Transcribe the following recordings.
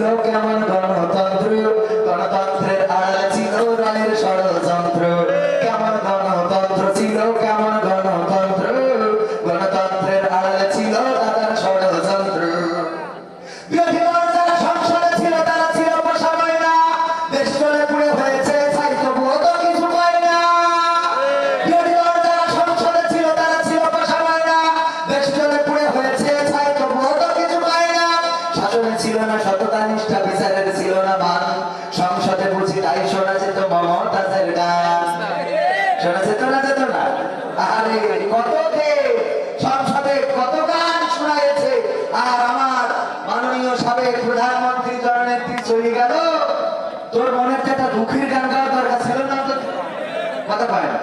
लोग আর আমার মাননীয় সাবেক প্রধানমন্ত্রী জননেত্রী চলে গেল। তোর মনের একটা দুঃখের গান গাওয়া দরকার ছিল না তো কথা পায় না।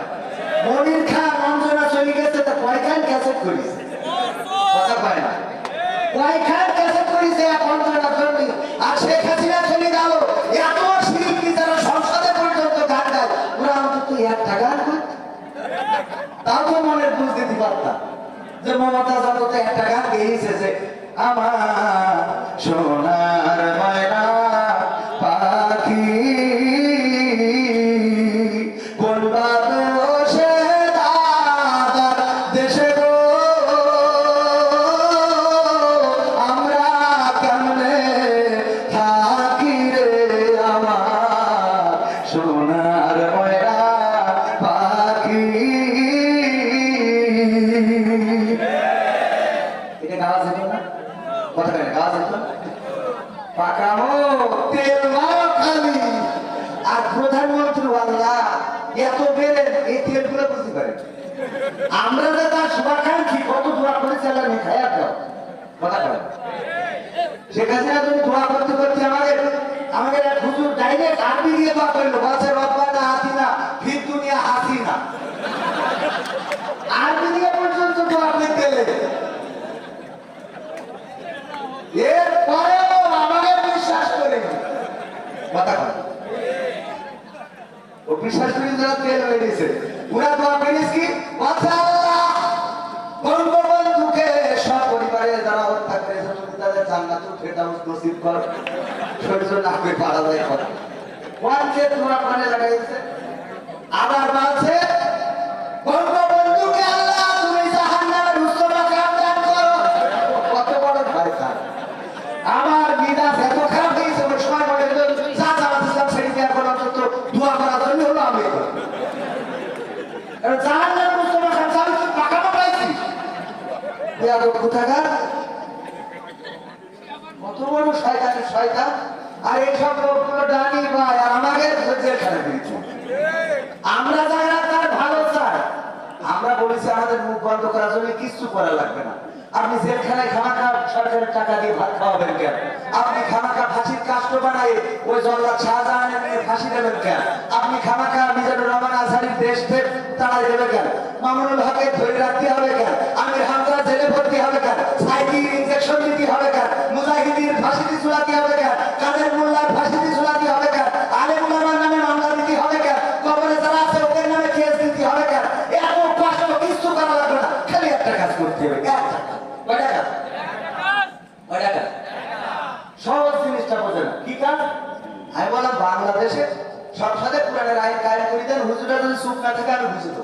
মনির খান মঞ্জনা চলে গেছে, তা কয়খান ক্যাসেট করিস কথা পায় না। কয়খান ক্যাসেট করিস এক অঞ্জনা চলি আর শেখ হাসিনা চলে গেল। এত শিল্পী যারা সংসদে পর্যন্ত গান গায়? ওরা অন্তত একটা গান করত তাও তো মনের বুঝ দিতে পারতাম। যে মমতা যাবতে একটা গান গেয়েছে যে আমার আমরা যে তার শুভাকাঙ্ক্ষী কত দোয়া করে আল্লাহ খায়া কথা বলে শেখ হাসিনা করতে করতে আমাদের আমাদের এক হুজুর ডাইরেক্ট আরবি দিয়ে দোয়া করল বলছে রব্বানা হাসিনা ফির দুনিয়া হাসিনা আরবি দিয়ে পর্যন্ত দোয়া করতে গেলে এরপরেও আমাদের বিশ্বাস করে কথা বলে ও বিশ্বাস করে। আবার বলছে বঙ্গবন্ধুকে আপনি জেলখানায় খামাখা সরকারের টাকা দিয়ে ভাত খাওয়াবেন কেন? আপনি খামাখা ফাঁসির কাষ্ট বানাই ওই জল্লাদ শাহজাহানের ফাঁসি দেবেন কেন? আপনি খামাখা মিজানুর রহমান আজহারির দেশ থেকে তাড়াই দেবে কেন? মামুনুল হকে ধরে রাখতে হবে কেন? আমির হামজা জেলে ভর্তি হবে কেন? সাইকি ইনজেকশন দিতে হবে কেন? মুজাহিদির ফাঁসিতে চুলাতে হবে কেন? কাদের মোল্লার ফাঁসিতে চুলাতে হবে কেন? আলেম উলামার নামে মামলা দিতে হবে কেন? কবরে যারা আছে, ওদের নামে কেস দিতে হবে কেন? এত কষ্ট, কিছু করা লাগবে না। খালি একটা কাজ করতে হবে। সহজ জিনিসটা বোঝে না। কি কাজ? আমি বললাম, বাংলাদেশে সংসদে পুরাণের আইন কায়েম করে দেন হুজুরা যদি চুপ না থাকে, আমি বুঝে দেবো।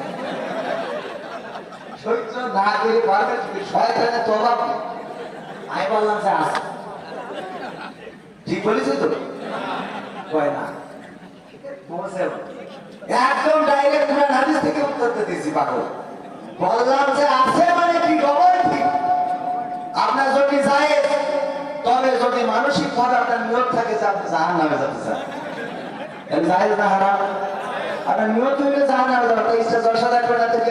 সহ্য না করে পারবে শয়তানে তবা কি? আমি বললাম যে আছে। ঠিক বলেছি তো? কয় না। একদম ডাইরেক্ট কোরআন হাদিস থেকে উত্তর দিয়েছি, পাগল। বললাম যে আছে মানে কি ডবল ঠিক? আপনার যদি যায় তবে যদি মানসিক ভাবে নিয়ত থাকে যে আপনি জাহান নামে যেতে চান জাহেজ না হারাম? আপনার নিয়ত হইলে জাহান নামে তাই ইচ্ছা জলসা দেখবেন না থেকে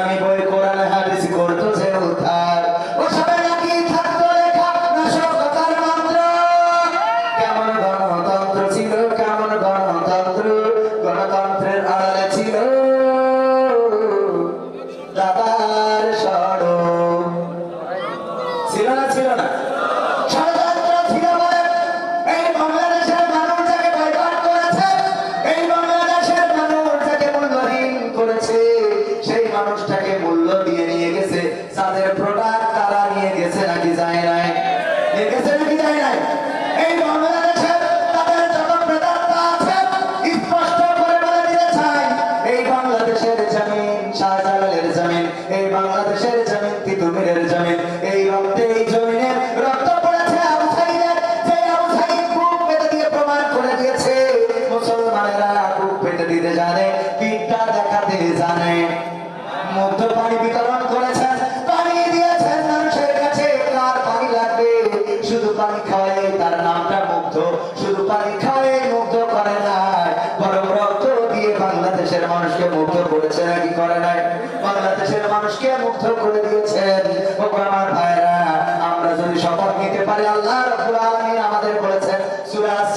para mí poder cobrar las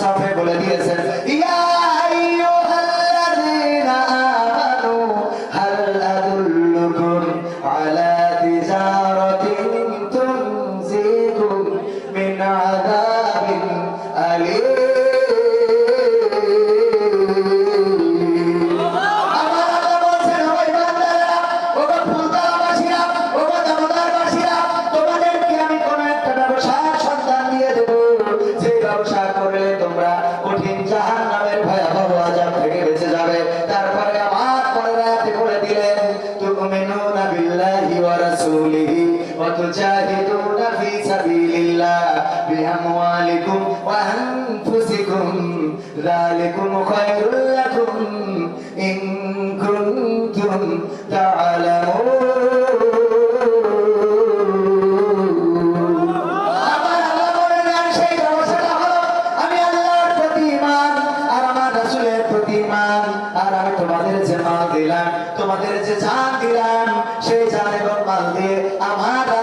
সাহেব বলে দিয়েছেন। ইয়া سبيل الله بأموالكم وأنفسكم ذلكم خير لكم إن كنتم تعلمون তোমাদের যে জান দিলাম সেই জান এবং মাল দিয়ে আমার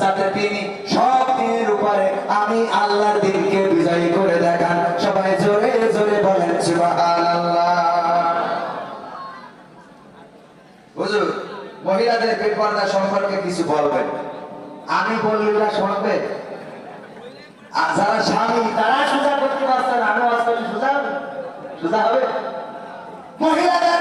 যাতে তিনি সব দিনের উপরে আমি আল্লাহর দিনকে বিজয়ী করে দেখান। সবাই জোরে জোরে বলেন মহিলাদের বেপর্দা সম্পর্কে কিছু বলবেন? আমি বললি না শুনবে? আর যারা স্বামী, তারা সোজা করতে পারছেন আমি সোজা সোজা হবে? মহিলাদের